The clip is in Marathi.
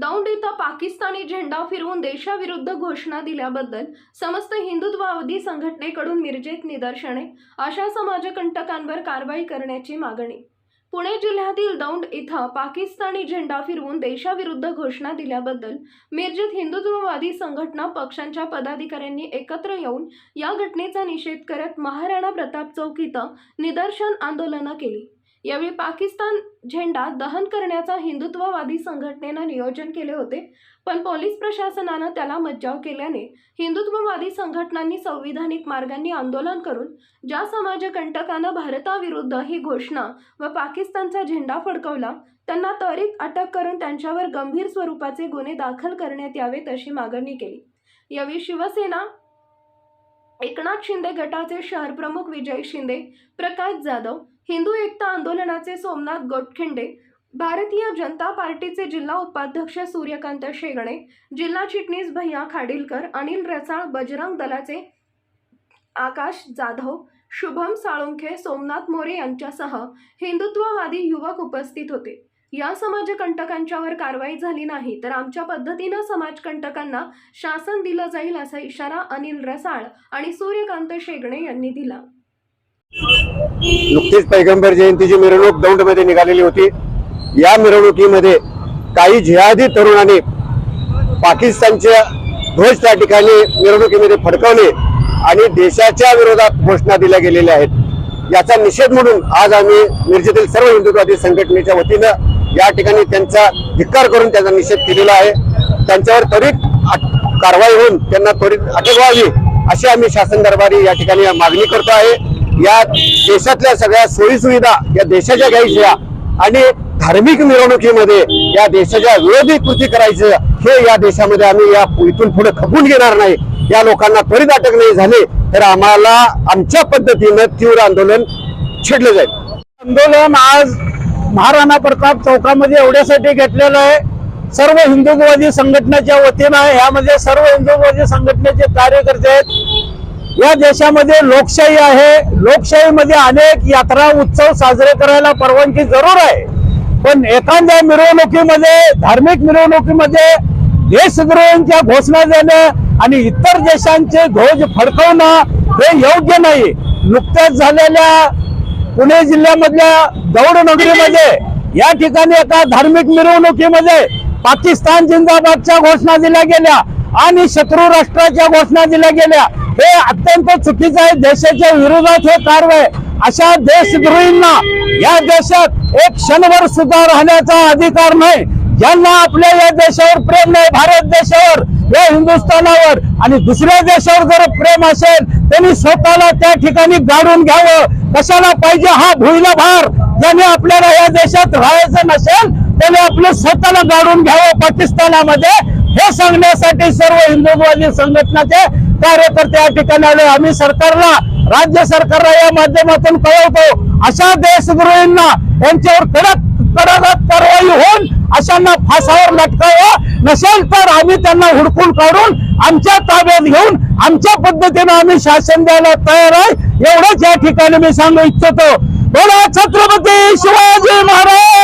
दौंड इथं पाकिस्तानी झेंडा फिरवून देशाविरुद्ध घोषणा दिल्याबद्दल समस्त हिंदुत्ववादी संघटनेकडून मिरजेत निदर्शने अशा समाजकंटकांवर कारवाई करण्याची मागणी. पुणे जिल्ह्यातील दौंड इथं पाकिस्तानी झेंडा फिरवून देशाविरुद्ध घोषणा दिल्याबद्दल मिरजेत हिंदुत्ववादी संघटना पक्षांच्या पदाधिकाऱ्यांनी एकत्र येऊन या घटनेचा निषेध करत महाराणा प्रताप चौक इथं निदर्शन आंदोलनं केली. यावेळी पाकिस्तान झेंडा दहन करण्याचा हिंदुत्ववादी संघटनेनं नियोजन केले होते पण पोलीस प्रशासनानं त्याला मज्जाव केल्याने हिंदुत्ववादी संघटनांनी संविधानिक मार्गांनी आंदोलन करून ज्या समाजकंटकानं भारताविरुद्ध ही घोषणा व पाकिस्तानचा झेंडा फडकवला त्यांना त्वरित अटक करून त्यांच्यावर गंभीर स्वरूपाचे गुन्हे दाखल करण्यात यावेत अशी मागणी केली. यावेळी शिवसेना एकनाथ शिंदे गटाचे शहर प्रमुख विजय शिंदे प्रकाश जाधव हिंदू एकता आंदोलनाचे सोमनाथ गोटखिंडे भारतीय जनता पार्टीचे जिल्हा उपाध्यक्ष सूर्यकांत शेगणे जिल्हा चिटणीस भैया खाडीलकर अनिल रसाळ बजरंग दलाचे आकाश जाधव शुभम साळुंखे सोमनाथ मोरे यांच्यासह हिंदुत्ववादी युवक उपस्थित होते. या समाजकंटकांच्यावर कारवाई झाली नाही तर आमच्या पद्धतीनं समाजकंटकांना शासन दिलं जाईल असा इशारा अनिल रसाळ आणि सूर्यकांत शेगणे यांनी दिला. नुकतीच पैगंबर जयंतीची मिरवणूक दौंडमध्ये निघालेली होती. या मिरवणुकीमध्ये काही जिहादी तरुणांनी पाकिस्तानचे ध्वज त्या ठिकाणी मिरवणुकीमध्ये फडकवले आणि देशाच्या विरोधात घोषणा दिल्या गेलेल्या आहेत. याचा निषेध म्हणून आज आम्ही मिरजेतील सर्व हिंदुत्ववादी संघटनेच्या वतीनं या ठिकाणी त्यांचा धिक्कार करून त्यांचा निषेध केलेला आहे. त्यांच्यावर त्वरित कारवाई होऊन त्यांना त्वरित अटक व्हावी अशी आम्ही शासन दरबारी या ठिकाणी मागणी करतो आहे. या देशातल्या सगळ्या सोयीसुविधा या देशाच्या घ्यायच्या आणि धार्मिक मिरवणुकीमध्ये या देशाच्या विरोधी कृती करायचं हे या देशामध्ये आम्ही या इथून पुढे खपून घेणार नाही. या लोकांना त्वरित अटक नाही झाली तर आम्हाला आमच्या पद्धतीनं तीव्र आंदोलन छेडलं जाईल. आंदोलन आज महाराणा प्रताप चौकामध्ये एवढ्यासाठी घेतलेलं आहे. सर्व हिंदुत्ववादी संघटनेच्या वतीनं आहे. यामध्ये सर्व हिंदुत्ववादी संघटनेचे कार्यकर्ते आहेत. या देशामध्ये लोकशाही आहे. लोकशाहीमध्ये अनेक यात्रा उत्सव साजरे करायला परवानगी जरूर आहे. पण एखाद्या मिरवणुकीमध्ये धार्मिक मिरवणुकीमध्ये देशद्रोहींच्या घोषणा देणं आणि इतर देशांचे ध्वज फडकवणं हे योग्य नाही. नुकत्याच झालेल्या पुणे जिल्ह्यामधल्या दौड नगरीमध्ये या ठिकाणी एका धार्मिक मिरवणुकीमध्ये पाकिस्तान जिंदाबादच्या घोषणा दिल्या गेल्या आणि शत्रू राष्ट्राच्या घोषणा दिल्या गेल्या. हे अत्यंत चुकीचं आहे. देशाच्या विरोधात हे कारवाई अशा देशद्रोहींना या देशात एक क्षणभर सुद्धा राहण्याचा अधिकार नाही. ज्यांना आपल्या या देशावर प्रेम नाही भारत देशावर या हिंदुस्थानावर. आणि दुसऱ्या देशावर जर प्रेम असेल त्यांनी स्वतःला त्या ठिकाणी गाडून घ्यावं. कशाला पाहिजे हा भुईला भार? ज्याने आपल्याला या देशात राहायचं नसेल त्याने आपलं स्वतःला गाडून घ्यावं पाकिस्तानामध्ये. हे सांगण्यासाठी सर्व हिंदुत्ववादी संघटनाचे कार्यकर्ते या ठिकाणी आले. आम्ही सरकारला राज्य सरकारला या माध्यमातून कळवतो. अशा देशद्रोहींना यांच्यावर कडक कडक कारवाई होऊन अशांना फासावर लटकावं. नसेल तर आम्ही त्यांना हुडकून काढून आमच्या ताब्यात घेऊन आमच्या पद्धतीने आम्ही शासन द्यायला तयार आहे. एवढंच या ठिकाणी मी सांगू इच्छितो. बोला छत्रपती शिवाजी महाराज!